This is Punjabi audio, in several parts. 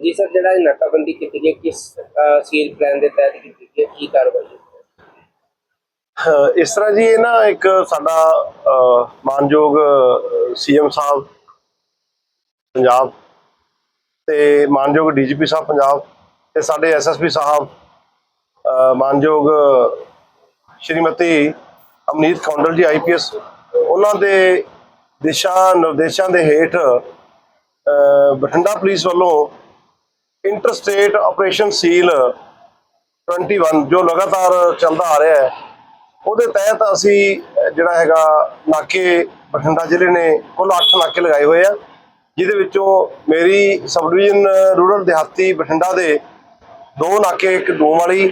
ਜੀ ਸਰ ਜਿਹੜਾ ਇਹ ਨਾਕਾਬੰਦੀ ਕੀਤੀ ਗਈ ਕਿਸ ਸੀਲ ਪਲਾਨ ਦੇ ਤਹਿਤ ਕੀਤੀ ਗਈ ਕੀ ਕਾਰਵਾਈ ਹੈ? ਇਸ ਤਰ੍ਹਾਂ ਜੀ ਇਹ ਨਾ ਇੱਕ ਸਾਡਾ ਅਹ, ਮਾਨਯੋਗ ਸੀਐਮ ਸਾਹਿਬ ਪੰਜਾਬ ਤੇ ਮਾਨਯੋਗ ਡੀਜੀਪੀ ਸਾਹਿਬ ਪੰਜਾਬ ਤੇ ਸਾਡੇ ਐਸਐਸਪੀ ਸਾਹਿਬ ਮਾਨਯੋਗ ਸ਼੍ਰੀਮਤੀ ਅਮਨੀਤ ਖੌਂਡਲ ਜੀ ਆਈਪੀਐਸ ਉਹਨਾਂ ਦੇ ਦਿਸ਼ਾ ਨਿਰਦੇਸ਼ਾਂ ਦੇ ਹੇਠ ਬਠਿੰਡਾ ਪੁਲਿਸ ਵੱਲੋਂ ਇੰਟਰ ਸਟੇਟ ਆਪਰੇਸ਼ਨ ਸੀਲ 21 ਜੋ ਲਗਾਤਾਰ ਚੱਲਦਾ ਆ ਰਿਹਾ ਹੈ ਉਹਦੇ ਤਹਿਤ ਅਸੀਂ ਜਿਹੜਾ ਹੈਗਾ ਨਾਕੇ ਬਠਿੰਡਾ ਜ਼ਿਲ੍ਹੇ ਨੇ ਕੁੱਲ 8 ਨਾਕੇ ਲਗਾਏ ਹੋਏ ਆ ਜਿਹਦੇ ਵਿੱਚੋਂ ਮੇਰੀ ਸਬ ਡਿਵੀਜ਼ਨ ਰੂਰਲ ਦਿਹਾਤੀ ਬਠਿੰਡਾ ਦੇ ਦੋ ਨਾਕੇ ਇੱਕ ਦੂਮ ਵਾਲੀ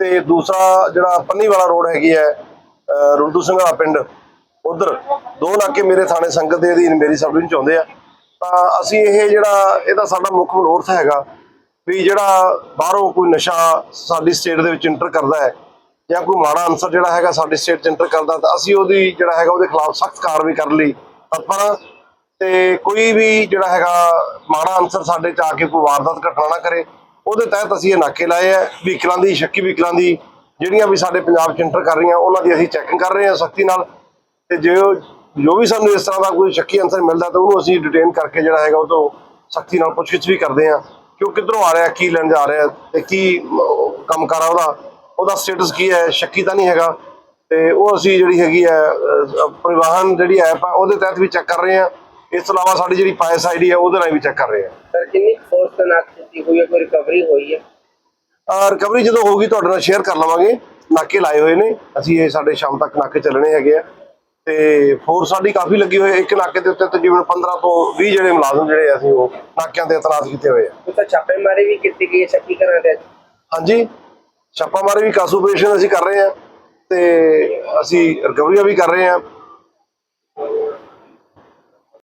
ਤੇ ਦੂਸਰਾ ਜਿਹੜਾ ਪੰਨੀ ਵਾਲਾ ਰੋਡ ਹੈਗੀ ਹੈ ਅਹ, ਰੁਲਦੂ ਸਿੰਘਾ ਪਿੰਡ ਉਧਰ ਦੋ ਨਾਕੇ ਮੇਰੇ ਥਾਣੇ ਸੰਗਤ ਦੇ ਅਧੀਨ ਮੇਰੀ ਸਬ ਡਿਵੀਜ਼ਨ ਚ ਆਉਂਦੇ ਆ। ਤਾਂ ਅਸੀਂ ਇਹ ਜਿਹੜਾ, ਇਹਦਾ ਸਾਡਾ ਮੁੱਖ ਮਨੋਰਥ ਹੈਗਾ ਵੀ ਜਿਹੜਾ ਬਾਹਰੋਂ ਕੋਈ ਨਸ਼ਾ ਸਾਡੀ ਸਟੇਟ ਦੇ ਵਿੱਚ ਇੰਟਰ ਕਰਦਾ ਹੈ ਜਾਂ ਕੋਈ ਮਾੜਾ ਅਨਸਰ ਜਿਹੜਾ ਹੈਗਾ ਸਾਡੀ ਸਟੇਟ 'ਚ ਇੰਟਰ ਕਰਦਾ ਤਾਂ ਅਸੀਂ ਉਹਦੀ ਜਿਹੜਾ ਹੈਗਾ ਉਹਦੇ ਖਿਲਾਫ ਸਖਤ ਕਾਰਵਾਈ ਕਰਨ ਲਈ ਤਤਪਰ ਹਾਂ ਤੇ ਕੋਈ ਵੀ ਜਿਹੜਾ ਹੈਗਾ ਮਾੜਾ ਅਨਸਰ ਸਾਡੇ 'ਚ ਆ ਕੇ ਕੋਈ ਵਾਰਦਾਤ ਘਟਨਾ ਨਾ ਕਰੇ। ਉਹਦੇ ਤਹਿਤ ਅਸੀਂ ਇਹ ਨਾਕੇ ਲਾਏ ਆ ਵਹੀਕਲਾਂ ਦੀ, ਸ਼ੱਕੀ ਵਹੀਕਲਾਂ ਦੀ, ਜਿਹੜੀਆਂ ਵੀ ਸਾਡੇ ਪੰਜਾਬ 'ਚ ਇੰਟਰ ਕਰ ਰਹੀਆਂ, ਉਹਨਾਂ ਦੀ ਅਸੀਂ ਚੈਕਿੰਗ ਕਰ ਰਹੇ ਹਾਂ ਸਖਤੀ ਨਾਲ ਤੇ ਜੇ ਉਹ- ਜੋ ਵੀ ਸਾਨੂੰ ਇਸ ਤਰ੍ਹਾਂ ਦਾ ਕੋਈ ਸ਼ੱਕੀ ਅਨਸਰ ਮਿਲਦਾ ਤਾਂ ਉਹਨੂੰ ਅਸੀਂ ਡਿਟੇਨ ਕਰਕੇ ਜਿਹੜਾ ਹੈਗਾ ਉਹ ਤੋਂ ਸਖਤੀ ਨਾਲ ਪੁੱਛਗਿੱਛ ਵੀ ਕਰਦੇ ਹਾਂ ਕਿ ਉਹ ਕਿੱਧਰੋਂ ਆ ਰਿਹਾ ਕੀ ਲੈਣ ਜਾ ਰਿਹਾ ਤੇ ਕੀ ਕੰਮ ਕਰ ਆ ਉਹਦਾ ਉਹਦਾ ਸਟੇਟਸ ਕੀ ਹੈ ਸ਼ੱਕੀ ਤਾਂ ਨਹੀਂ ਹੈਗਾ ਤੇ ਉਹ ਅਸੀਂ ਜਿਹੜੀ ਹੈਗੀ ਹੈ ਪਰਿਵਾਹਨ ਜਿਹੜੀ ਐਪ ਆ ਉਹਦੇ ਤਹਿਤ ਵੀ ਚੈੱਕ ਕਰ ਰਹੇ ਹਾਂ। ਇਸ ਤੋਂ ਇਲਾਵਾ ਸਾਡੀ ਜਿਹੜੀ ਪਾਇਸ ਆਈਡੀ ਹੈ ਉਹਦੇ ਨਾਲ ਵੀ ਚੈੱਕ ਕਰ ਰਹੇ ਹਾਂ। ਸਰ ਕਿੰਨੀ ਫੋਰਸ ਤੈਨਾਤ ਕੀਤੀ ਹੋਈ ਹੈ? ਕੋਈ ਰਿਕਵਰੀ ਹੋਈ ਹੈ? ਰਿਕਵਰੀ ਜਦੋਂ ਹੋਊਗੀ ਤੁਹਾਡੇ ਨਾਲ ਸ਼ੇਅਰ ਕਰ ਲਵਾਂਗੇ। ਨਾਕੇ ਲਾਏ ਹੋਏ ਨੇ। ਅਸੀਂ ਇਹ ਸਾਡੇ ਸ਼ਾਮ ਤੱਕ ਨਾਕੇ ਚੱਲਣੇ ਹੈਗੇ ਆ। ਤੇ ਫੋਰਸ ਸਾਡੀ ਕਾਫੀ ਲੱਗੀ ਹੋਈ ਹੈ। ਇੱਕ ਨਾਕੇ ਦੇ ਉੱਤੇ ਤਕਰੀਬਨ 15 ਤੋਂ 20 ਜਿਹੜੇ ਮੁਲਾਜ਼ਮ ਜਿਹੜੇ ਅਸੀਂ ਉਹ ਨਾਕਿਆਂ ਤੇ ਤਨਾਤ ਕੀਤੇ ਹੋਏ ਆ। ਤਾਂ ਛਾਪੇਮਾਰੀ ਵੀ ਕੀਤੀ ਗਈ ਹੈ ਸ਼ੱਕੀ ਕਰਾਂ ਦੇ ਹਾਂਜੀ ਛਾਪਾਮਾਰੀ ਵੀ ਕਾਸੂ ਆਪਰੇਸ਼ਨ ਅਸੀਂ ਕਰ ਰਹੇ ਹਾਂ ਤੇ ਅਸੀਂ ਰਿਕਵਰੀਆਂ ਵੀ ਕਰ ਰਹੇ ਹਾਂ।